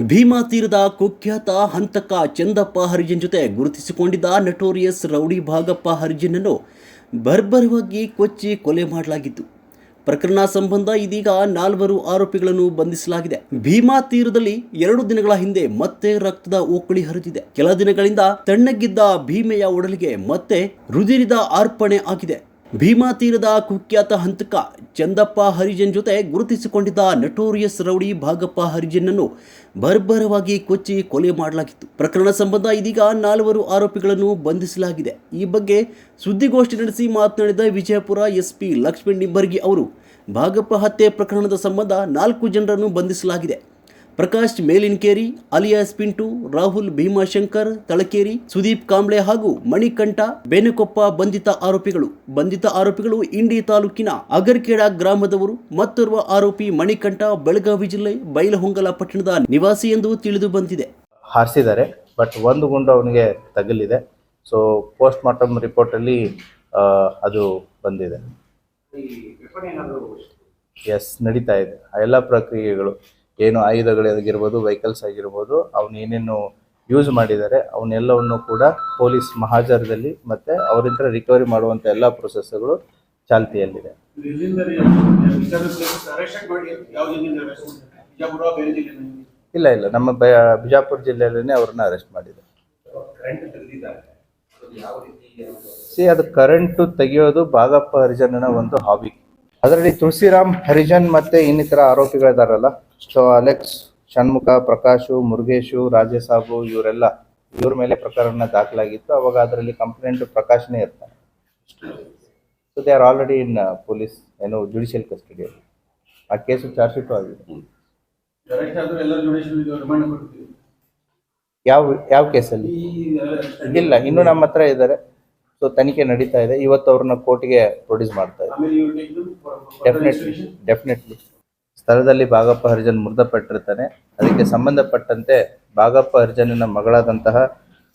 ಭೀಮಾ ತೀರದ ಕುಖ್ಯಾತ ಹಂತಕ ಚಂದಪ್ಪ ಹರಿಜನ್ ಜೊತೆ ಗುರುತಿಸಿಕೊಂಡಿದ್ದ ನಟೋರಿಯಸ್ ರೌಡಿ ಭಾಗಪ್ಪ ಹರಿಜನನ್ನು ಬರ್ಬರವಾಗಿ ಕೊಚ್ಚಿ ಕೊಲೆ ಮಾಡಲಾಗಿತ್ತು. ಪ್ರಕರಣ ಸಂಬಂಧ ಇದೀಗ ನಾಲ್ವರು ಆರೋಪಿಗಳನ್ನು ಬಂಧಿಸಲಾಗಿದೆ. ಭೀಮಾ ತೀರದಲ್ಲಿ ಎರಡು ದಿನಗಳ ಹಿಂದೆ ಮತ್ತೆ ರಕ್ತದ ಓಕಳಿ ಹರಿದಿದೆ. ಕೆಲ ದಿನಗಳಿಂದ ತಣ್ಣಗಿದ್ದ ಭೀಮೆಯ ಒಡಲಿಗೆ ಮತ್ತೆ ರುದಿರಿದ ಅರ್ಪಣೆ ಆಗಿದೆ. ಭೀಮಾ ತೀರದ ಕುಖ್ಯಾತ ಹಂತಕ ಚಂದಪ್ಪ ಹರಿಜನ್ ಜೊತೆ ಗುರುತಿಸಿಕೊಂಡಿದ್ದ ನಟೋರಿಯಸ್ ರೌಡಿ ಭಾಗಪ್ಪ ಹರಿಜನ್ನನ್ನು ಬರ್ಬರವಾಗಿ ಕೊಚ್ಚಿ ಕೊಲೆ ಮಾಡಲಾಗಿತ್ತು. ಪ್ರಕರಣ ಸಂಬಂಧ ಇದೀಗ ನಾಲ್ವರು ಆರೋಪಿಗಳನ್ನು ಬಂಧಿಸಲಾಗಿದೆ. ಈ ಬಗ್ಗೆ ಸುದ್ದಿಗೋಷ್ಠಿ ನಡೆಸಿ ಮಾತನಾಡಿದ ವಿಜಯಪುರ ಎಸ್ಪಿ ಲಕ್ಷ್ಮಣ್ ನಿಂಬರ್ಗಿ ಅವರು, ಭಾಗಪ್ಪ ಹತ್ಯೆ ಪ್ರಕರಣದ ಸಂಬಂಧ ನಾಲ್ಕು ಜನರನ್ನು ಬಂಧಿಸಲಾಗಿದೆ. ಪ್ರಕಾಶ್ ಮೇಲಿನ್ಕೇರಿ ಅಲಿಯಾಸ್ ಪಿಂಟು ರಾಹುಲ್ ಭೀಮಾಶಂಕರ್ ತಳಕೇರಿ ಸುದೀಪ್ ಕಾಂಬ್ಳೆ ಹಾಗೂ ಮಣಿಕಂಠ ಬೇನಕೊಪ್ಪ ಬಂಧಿತ ಆರೋಪಿಗಳು. ಬಂಧಿತ ಆರೋಪಿಗಳು ಇಂಡಿ ತಾಲೂಕಿನ ಅಗರ್ಕೇಡ ಗ್ರಾಮದವರು. ಮತ್ತೋರ್ವ ಆರೋಪಿ ಮಣಿಕಂಠ ಬೆಳಗಾವಿ ಜಿಲ್ಲೆ ಬೈಲಹೊಂಗಲ ಪಟ್ಟಣದ ನಿವಾಸಿ ಎಂದು ತಿಳಿದು ಬಂದಿದೆ. ಹಾರಿಸಿದ್ದಾರೆ ಬಟ್ ಒಂದು ಗುಂಡು ಅವನಿಗೆ ತಗಲಿದೆ. ಸೊ ಪೋಸ್ಟ್ ಮಾರ್ಟಮ್ ರಿಪೋರ್ಟಲ್ಲಿ ಅದು ಬಂದಿದೆ. ಎಸ್ ನಡೀತಾ ಇದೆ. ಆ ಎಲ್ಲ ಪ್ರಕ್ರಿಯೆಗಳು. ಏನು ಆಯುಧಗಳಾಗಿರ್ಬೋದು ವೆಹಿಕಲ್ಸ್ ಆಗಿರ್ಬೋದು, ಅವನು ಏನೇನು ಯೂಸ್ ಮಾಡಿದ್ದಾರೆ ಅವನ್ನೆಲ್ಲವನ್ನು ಕೂಡ ಪೊಲೀಸ್ ಮಹಾಜರದಲ್ಲಿ ಮತ್ತು ಅವರಿಂದ ರಿಕವರಿ ಮಾಡುವಂಥ ಎಲ್ಲ ಪ್ರೊಸೆಸ್ಗಳು ಚಾಲ್ತಿಯಲ್ಲಿದೆ. ಇಲ್ಲ ಇಲ್ಲ, ನಮ್ಮ ಬಿಜಾಪುರ ಜಿಲ್ಲೆಯಲ್ಲೇ ಅವ್ರನ್ನ ಅರೆಸ್ಟ್ ಮಾಡಿದೆ ಸಿ ಅದು ಕರೆಂಟು ತೆಗೆಯೋದು ಭಾಗಪ್ಪ ಹರಿಜನನ ಒಂದು ಹಾಬಿ ಅದರಲ್ಲಿ ತುಳಸಿರಾಮ್ ಹರಿಜನ್ ಮತ್ತೆ ಇನ್ನಿತರ ಆರೋಪಿಗಳಿದಾರಲ್ಲ. ಸೊ ಅಲೆಕ್ಸ್ ಷಣ್ಮುಖ ಪ್ರಕಾಶು ಮುರುಗೇಶು ರಾಜೇಸಾಬು ಇವರೆಲ್ಲ ಇವ್ರ ಮೇಲೆ ಪ್ರಕರಣ ದಾಖಲಾಗಿತ್ತು. ಅವಾಗ ಅದರಲ್ಲಿ ಕಂಪ್ಲೇಂಟ್ ಪ್ರಕಾಶ್ನೇ ಇರ್ತಾನೆ so they are already in police ಏನು ಜುಡಿಷಿಯಲ್ ಕಸ್ಟಡಿಯಲ್ಲಿ ಆ ಕೇಸು ಚಾರ್ಜ್ ಶೀಟು ಆಗಿದೆ. ಯಾವ ಯಾವ ಕೇಸಲ್ಲಿ? ಇಲ್ಲ ಇನ್ನೂ ನಮ್ಮ ಹತ್ರ ಇದ್ದಾರೆ. ಸೊ ತನಿಖೆ ನಡೀತಾ ಇದೆ. ಇವತ್ತು ಅವ್ರನ್ನ ಕೋರ್ಟ್ಗೆ ಪ್ರೊಡ್ಯೂಸ್ ಮಾಡ್ತಾ ಇದೆ. ಡೆಫಿನೆಟ್ಲಿ ಡೆಫಿನೆಟ್ಲಿ ಸ್ಥಳದಲ್ಲಿ ಭಾಗಪ್ಪ ಹರಿಜನ್ ಮೃತಪಟ್ಟಿರ್ತಾನೆ. ಅದಕ್ಕೆ ಸಂಬಂಧಪಟ್ಟಂತೆ ಭಾಗಪ್ಪ ಹರಿಜನ್ನ ಮಗಳಾದಂತಹ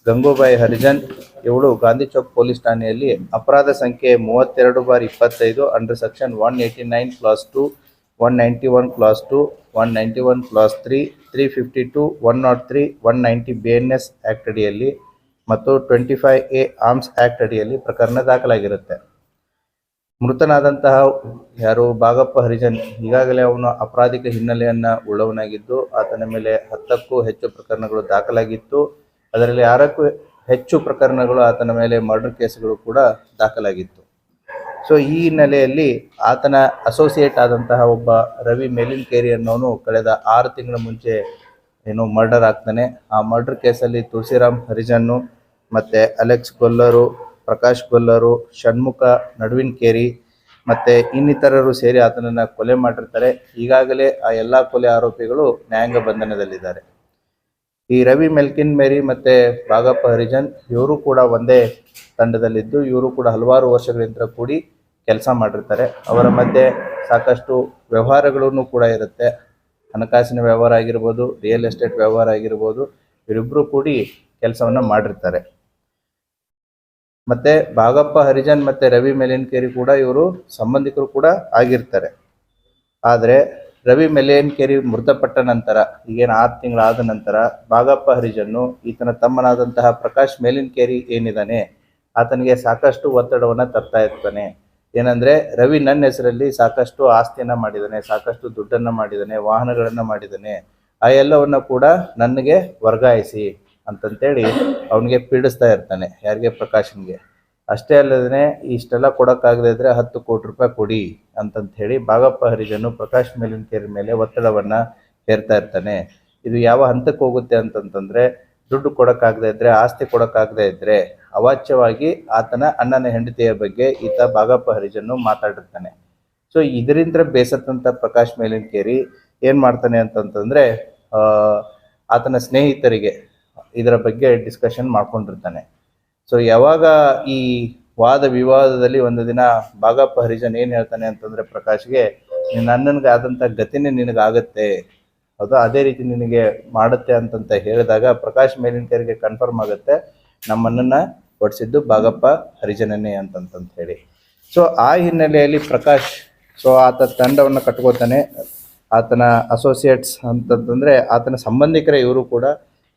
ಗಂಗೂಬಾಯಿ ಹರಿಜನ್ ಇವಳು ಗಾಂಧಿ ಚೌಕ್ ಪೊಲೀಸ್ ಠಾಣೆಯಲ್ಲಿ ಅಪರಾಧ ಸಂಖ್ಯೆ ಮೂವತ್ತೆರಡು ಬಾರ್ ಇಪ್ಪತ್ತೈದು under section one eighty nine clause two one ninety one clause two one ninety one clause three three fifty two one nought three one ninety B N S act ಅಡಿಯಲ್ಲಿ ಮತ್ತು twenty five A arms act ಅಡಿಯಲ್ಲಿ ಪ್ರಕರಣ ದಾಖಲಾಗಿರುತ್ತೆ. ಮೃತನಾದಂತಹ ಯಾರು ಭಾಗಪ್ಪ ಹರಿಜನ್ ಈಗಾಗಲೇ ಅವನು ಅಪರಾಧಿಕ ಹಿನ್ನೆಲೆಯನ್ನ ಉಳ್ಳವನಾಗಿದ್ದು, ಆತನ ಮೇಲೆ ಹತ್ತಕ್ಕೂ ಹೆಚ್ಚು ಪ್ರಕರಣಗಳು ದಾಖಲಾಗಿತ್ತು. ಅದರಲ್ಲಿ ಆರಕ್ಕೂ ಹೆಚ್ಚು ಪ್ರಕರಣಗಳು ಆತನ ಮೇಲೆ ಮರ್ಡರ್ ಕೇಸ್ಗಳು ಕೂಡ ದಾಖಲಾಗಿತ್ತು. ಸೊ ಈ ಹಿನ್ನೆಲೆಯಲ್ಲಿ ಆತನ ಅಸೋಸಿಯೇಟ್ ಆದಂತಹ ಒಬ್ಬ ರವಿ ಮೇಲಿನ್ಕೇರಿ ಅನ್ನೋನು ಕಳೆದ ಆರು ತಿಂಗಳ ಮುಂಚೆ ಏನು ಮರ್ಡರ್ ಆಗ್ತಾನೆ. ಆ ಮರ್ಡರ್ ಕೇಸಲ್ಲಿ ತುಳಸಿರಾಮ್ ಹರಿಜನ್ನು ಮತ್ತು ಅಲೆಕ್ಸ್ ಗೊಲ್ಲರು, ಪ್ರಕಾಶ್ ಗೊಲ್ಲರು, ಷಣ್ಮುಖ, ನಡುವಿನ ಕೇರಿ, ಮತ್ತು ಇನ್ನಿತರರು ಸೇರಿ ಆತನನ್ನು ಕೊಲೆ ಮಾಡಿರ್ತಾರೆ. ಈಗಾಗಲೇ ಆ ಎಲ್ಲ ಕೊಲೆ ಆರೋಪಿಗಳು ನ್ಯಾಯಾಂಗ ಬಂಧನದಲ್ಲಿದ್ದಾರೆ. ಈ ರವಿ ಮೆಲ್ಕಿನ್, ಮೇರಿ ಮತ್ತು ಭಾಗಪ್ಪ ಹರಿಜನ್, ಇವರು ಕೂಡ ಒಂದೇ ತಂಡದಲ್ಲಿದ್ದು, ಇವರು ಕೂಡ ಹಲವಾರು ವರ್ಷಗಳಿಂದ ಕೂಡಿ ಕೆಲಸ ಮಾಡಿರ್ತಾರೆ. ಅವರ ಮಧ್ಯೆ ಸಾಕಷ್ಟು ವ್ಯವಹಾರಗಳನ್ನು ಕೂಡ ಇರುತ್ತೆ. ಹಣಕಾಸಿನ ವ್ಯವಹಾರ ಆಗಿರ್ಬೋದು, ರಿಯಲ್ ಎಸ್ಟೇಟ್ ವ್ಯವಹಾರ ಆಗಿರ್ಬೋದು ಇವರಿಬ್ಬರು ಕೂಡಿ ಕೆಲಸವನ್ನು ಮಾಡಿರ್ತಾರೆ. ಮತ್ತೆ ಭಾಗಪ್ಪ ಹರಿಜನ್ ಮತ್ತೆ ರವಿ ಮೆಲೇನ್ಕೇರಿ ಕೂಡ ಇವರು ಸಂಬಂಧಿಕರು ಕೂಡ ಆಗಿರ್ತಾರೆ. ಆದರೆ ರವಿ ಮೆಲೇನ್ಕೇರಿ ಮೃತಪಟ್ಟ ನಂತರ, ಈಗೇನು ಆರು ತಿಂಗಳಾದ ನಂತರ ಭಾಗಪ್ಪ ಹರಿಜನ್ನು ಈತನ ತಮ್ಮನಾದಂತಹ ಪ್ರಕಾಶ್ ಮೇಲಿನ್ಕೇರಿ ಏನಿದ್ದಾನೆ ಆತನಿಗೆ ಸಾಕಷ್ಟು ಒತ್ತಡವನ್ನು ತರ್ತಾ ಇರ್ತಾನೆ. ಏನಂದ್ರೆ ರವಿ ನನ್ನ ಹೆಸರಲ್ಲಿ ಸಾಕಷ್ಟು ಆಸ್ತಿಯನ್ನ ಮಾಡಿದ್ದಾನೆ ಸಾಕಷ್ಟು ದುಡ್ಡನ್ನ ಮಾಡಿದ್ದಾನೆ ವಾಹನಗಳನ್ನ ಮಾಡಿದ್ದಾನೆ ಆ ಎಲ್ಲವನ್ನ ಕೂಡ ನನಗೆ ವರ್ಗಾಯಿಸಿ. ಅಂತಂತೇಳಿ ಅವನಿಗೆ ಪೀಡಿಸ್ತಾ ಇರ್ತಾನೆ, ಯಾರಿಗೆ? ಪ್ರಕಾಶನ್ಗೆ. ಅಷ್ಟೇ ಅಲ್ಲದೇ ಇಷ್ಟೆಲ್ಲ ಕೊಡೋಕ್ಕಾಗದೇ ಇದ್ರೆ ಹತ್ತು ಕೋಟಿ ರೂಪಾಯಿ ಕೊಡಿ ಅಂತಂತ ಹೇಳಿ ಭಾಗಪ್ಪ ಹರಿಜನು ಪ್ರಕಾಶ್ ಮೇಲಿನ ಕೇರಿ ಮೇಲೆ ಒತ್ತಡವನ್ನ ಹೇರ್ತಾ ಇರ್ತಾನೆ. ಇದು ಯಾವ ಹಂತಕ್ಕೆ ಹೋಗುತ್ತೆ ಅಂತಂತಂದ್ರೆ ದುಡ್ಡು ಕೊಡೋಕ್ಕಾಗದೇ ಇದ್ರೆ, ಆಸ್ತಿ ಕೊಡೋಕ್ಕಾಗದೇ ಇದ್ರೆ ಅವಾಚ್ಯವಾಗಿ ಆತನ ಅಣ್ಣನ ಹೆಂಡತಿಯ ಬಗ್ಗೆ ಈತ ಭಾಗಪ್ಪ ಹರಿಜನ್ನು ಮಾತಾಡಿರ್ತಾನೆ. ಸೊ ಇದರಿಂದ ಬೇಸತ್ತಂತ ಪ್ರಕಾಶ್ ಮೇಲಿನ ಕೇರಿ ಏನ್ ಮಾಡ್ತಾನೆ ಅಂತಂತಂದ್ರೆ ಆತನ ಸ್ನೇಹಿತರಿಗೆ ಇದರ ಬಗ್ಗೆ ಡಿಸ್ಕಷನ್ ಮಾಡ್ಕೊಂಡಿರ್ತಾನೆ. ಸೊ ಯಾವಾಗ ಈ ವಾದ ವಿವಾದದಲ್ಲಿ ಒಂದು ದಿನ ಬಾಗಪ್ಪ ಹರಿಜನ್ ಏನು ಹೇಳ್ತಾನೆ ಅಂತಂದ್ರೆ ಪ್ರಕಾಶ್ಗೆ ಅಣ್ಣನಿಗೆ ಆದಂತ ಗತಿನೇ ನಿನಗಾಗತ್ತೆ. ಹೌದಾ? ಅದೇ ರೀತಿ ನಿನಗೆ ಮಾಡುತ್ತೆ ಅಂತಂತ ಹೇಳಿದಾಗ ಪ್ರಕಾಶ್ ಮೇಲಿನಕರಿಗೆ ಕನ್ಫರ್ಮ್ ಆಗುತ್ತೆ ನಮ್ಮನ್ನ ಒಡಿಸಿದ್ದು ಭಾಗಪ್ಪ ಹರಿಜನನೇ ಅಂತಂತಂತ ಹೇಳಿ. ಸೊ ಆ ಹಿನ್ನೆಲೆಯಲ್ಲಿ ಪ್ರಕಾಶ್ ಸೊ ಆತ ತಂಡವನ್ನು ಕಟ್ಕೋತಾನೆ. ಆತನ ಅಸೋಸಿಯೇಟ್ಸ್ ಅಂತಂತಂದರೆ ಆತನ ಸಂಬಂಧಿಕರೇ ಇವರು ಕೂಡ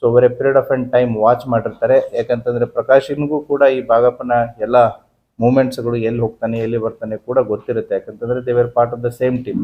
so over a period of and time watch ಮಾಡಿರ್ತಾರೆ. ಯಾಕಂತಂದರೆ ಪ್ರಕಾಶನ್ಗೂ ಕೂಡ ಈ ಭಾಗಪ್ಪನ ಎಲ್ಲ ಮೂಮೆಂಟ್ಸ್ಗಳು ಎಲ್ಲಿ ಹೋಗ್ತಾನೆ, ಎಲ್ಲಿ ಬರ್ತಾನೆ ಕೂಡ ಗೊತ್ತಿರುತ್ತೆ. ಯಾಕಂತಂದರೆ they were part of the same team